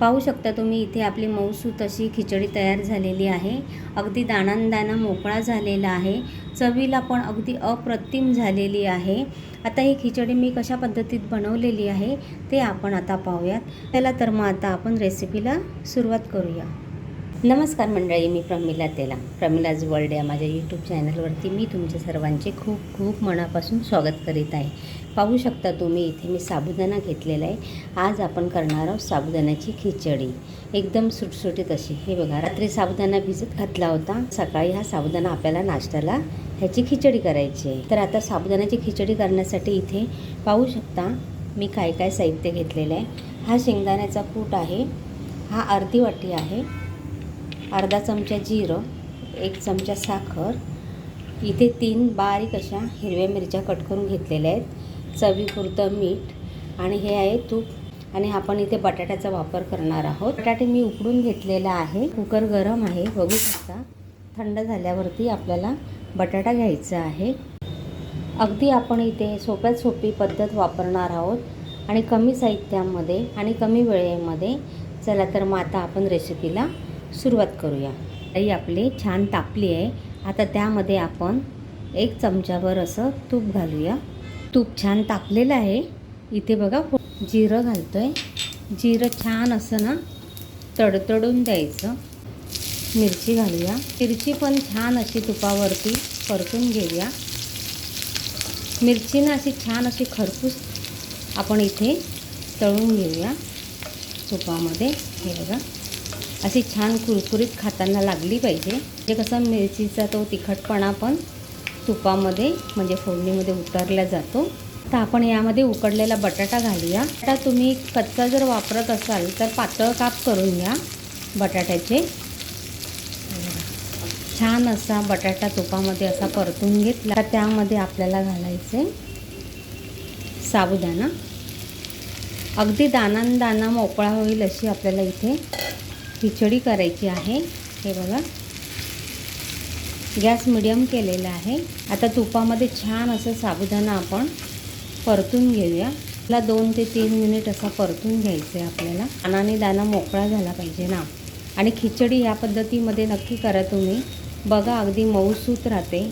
पाहू शकता तुम्ही इथे आपली मऊसूत अशी खिचडी तयार झालेली आहे. अगदी दाणांदाणा मोकळा झालेला आहे. चवीला पण अगदी अप्रतिम झालेली आहे. आता ही खिचडी मी कशा पद्धतीत बनवलेली आहे ते आपण आता पाहूयात. त्याला तर मग आता आपण रेसिपीला सुरुवात करूया. नमस्कार मंडळी मी प्रमिला तेला. प्रमिलाज वर्ल्ड या माझ्या यूट्यूब चॅनलवरती मी तुमच्या सर्वांचे खूप खूप मनापासून स्वागत करीत आहे. पाहू शकता तुम्ही इथे मी साबुदाणा घेतलेला आहे. आज आपण करणार आहोत साबुदाण्याची खिचडी. एकदम सुटसुटीत अशी. हे बघा रात्री साबुदाणा भिजत घातला होता. सकाळी हा साबुदाणा आपल्याला नाश्त्याला ह्याची खिचडी करायची आहे. तर आता साबुदाण्याची खिचडी करण्यासाठी इथे पाहू शकता मी काय काय साहित्य घेतलेलं आहे. हा शेंगदाण्याचा कूट आहे. हा अर्धी वाटी आहे. अर्धा चमचा जिरं एक चमचा साखर. इथे तीन बारीक अशा हिरव्या मिरच्या कट करून घेतलेल्या आहेत. चवीपुरतं मीठ आणि हे आहे तूप. आणि आपण इथे बटाट्याचा वापर करणार आहोत. बटाटे मी उकडून घेतलेला आहे. कुकर गरम आहे. बघू शकता थंड झाल्यावरती आपल्याला बटाटा घ्यायचा आहे. अगदी आपण इथे सोप्यात सोपी पद्धत वापरणार आहोत. आणि कमी साहित्यामध्ये आणि कमी वेळेमध्ये चला तर मग आता आपण रेसिपीला सुरुवात करूया. ताई आपली छान तापली आहे. आता त्यामध्ये आपण एक चमचाभर असं तूप घालूया. तूप छान तापलेलं आहे. इथे बघा जिरं घालतो आहे जिरं छान असं ना तडतडून द्यायचं. मिरची घालूया. मिरची पण छान अशी तुपावरती परतून घेऊया. मिरची ना अशी छान अशी खरपूस आपण इथे तळून घेऊया. तुपामध्ये हे बघा. अशी छान कुरकुरीत खाताना लागली पाहिजे. म्हणजे कसं मिरचीचा तो तिखटपणा पण तुपामध्ये म्हणजे फोडणीमध्ये उतरला जातो. तर आपण यामध्ये उकडलेला बटाटा घालूया. आता तुम्ही कच्चा जर वापरत असाल तर पातळ काप करून घ्या बटाट्याचे. छान असा बटाटा तुपामध्ये असा परतून घेतला. तर त्यामध्ये आपल्याला घालायचे साबुदाणा. अगदी दानान दाना मोकळा होईल अशी आपल्याला इथे खिचडी करायची आहे. हे बघा. गॅस मिडियम केलेला आहे. आता तुपामध्ये छान असं साबुदाणा आपण परतून घेऊया. त्याला दोन ते तीन मिनिट असा परतून घ्यायचं आहे आपल्याला. अनाने दाना मोकळा झाला पाहिजे ना. आणि खिचडी ह्या पद्धतीमध्ये नक्की करा तुम्ही. बघा अगदी मऊसूत राहते.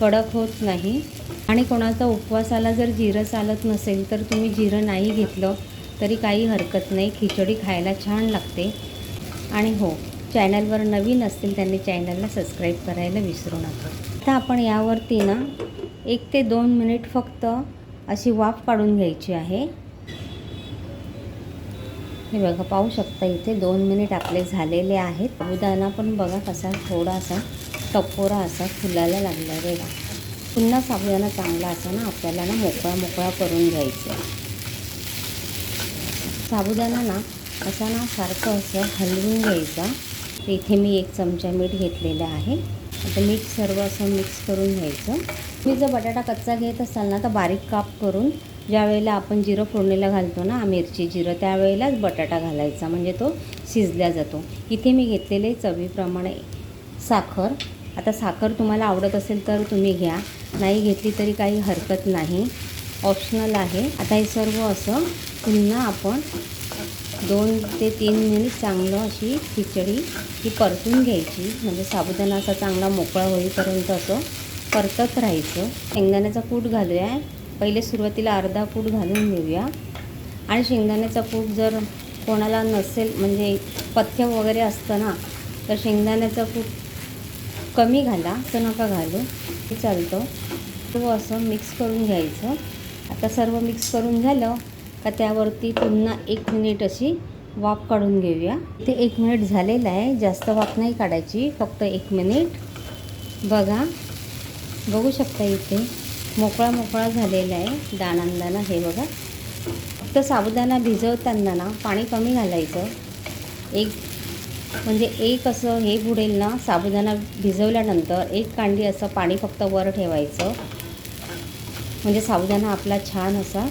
कडक होत नाही. आणि कोणाचा उपवासाला जर जिरं चालत नसेल तर तुम्ही जिरं नाही घेतलं तरी काही हरकत नाही. खिचडी खायला छान लागते. आणि हो चॅनलवर नवीन असतील त्यांनी चॅनलला सबस्क्राईब करायला विसरू नका. आता आपण यावरती ना एक ते दोन मिनिट फक्त अशी वाफ काढून घ्यायची आहे. हे बघा पाहू शकता इथे दोन मिनिट आपले झालेले आहेत. साबुदाणा पण बघा कसा थोडासा टपोरा असा फुलायला लागला रे बघा. पुन्हा साबुदाणा चांगला असा ना आपल्याला ना मोकळा मोकळा करून घ्यायचा साबुदाणा ना असा ना सारखं असं हलवून घ्यायचा. इथे मी एक चमचा मीठ घेतलेलं आहे. आता मीठ सर्व असं मिक्स करून घ्यायचं. मी जर बटाटा कच्चा घेत असाल ना तर बारीक काप करून ज्या वेळेला आपण जिरं फोडणीला घालतो ना मिरची जिरं त्यावेळेलाच बटाटा घालायचा. म्हणजे तो शिजल्या जातो. इथे मी घेतलेले चवीप्रमाणे साखर. आता साखर तुम्हाला आवडत असेल तर तुम्ही घ्या. नाही घेतली तरी काही हरकत नाही. ऑप्शनल आहे. आता हे सर्व असं पुन्हा आपण दोन ते तीन मिनिट चांगलं अशी खिचडी ही परतून घ्यायची. म्हणजे साबुदाणा असा चांगला मोकळा होईपर्यंत असं परतत राहायचं. शेंगदाण्याचा कूट घालूया. पहिले सुरुवातीला अर्धा कूट घालून घेऊया. आणि शेंगदाण्याचा कूट जर कोणाला नसेल म्हणजे पथ्य वगैरे असतं ना तर शेंगदाण्याचा कूट कमी घाला. तर नका घालू. हे चालतं. सर्व असं मिक्स करून घ्यायचं. आता सर्व मिक्स करून झालं. का त्यावरती पुन्हा एक मिनिट अशी वाफ काढून घेऊया. ते एक मिनिट झालेलं आहे. जास्त वाफ नाही काढायची. फक्त एक मिनिट. बघा. बघू शकता इथे मोकळा मोकळा झालेला आहे. दाणांदाना हे बघा. फक्त साबुदाणा भिजवताना ना पाणी कमी घालायचं. एक म्हणजे एक असं हे बुडेल ना साबुदाणा भिजवल्यानंतर एक कांडी असं पाणी फक्त वर ठेवायचं. म्हणजे साबुदाणा आपला छान असा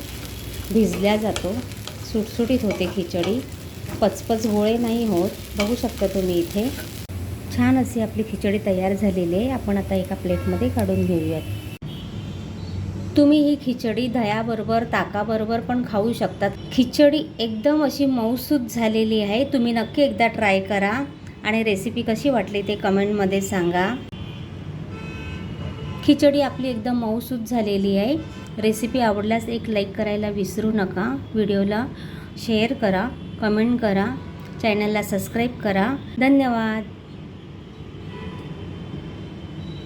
भिजल्या जातो. सुटसुटीत होते खिचडी. पचपच गोळे नाही होत. बघू शकता तुम्ही इथे. छान अशी आपली खिचडी तयार झालेली आहे. आपण आता एका प्लेटमध्ये काढून घेऊयात. तुम्ही ही खिचडी दह्याबरोबर ताकाबरोबर पण खाऊ शकतात खिचडी एकदम अशी मऊसूत झालेली आहे. तुम्ही नक्की एकदा ट्राय करा आणि रेसिपी कशी वाटली ते कमेंटमध्ये सांगा. खिचडी आपली एकदम मऊसूत झालेली आहे. रेसिपी आवडल्यास एक लाईक करायला विसरू नका. व्हिडिओला शेअर करा कमेंट करा चॅनलला सबस्क्राईब करा. धन्यवाद.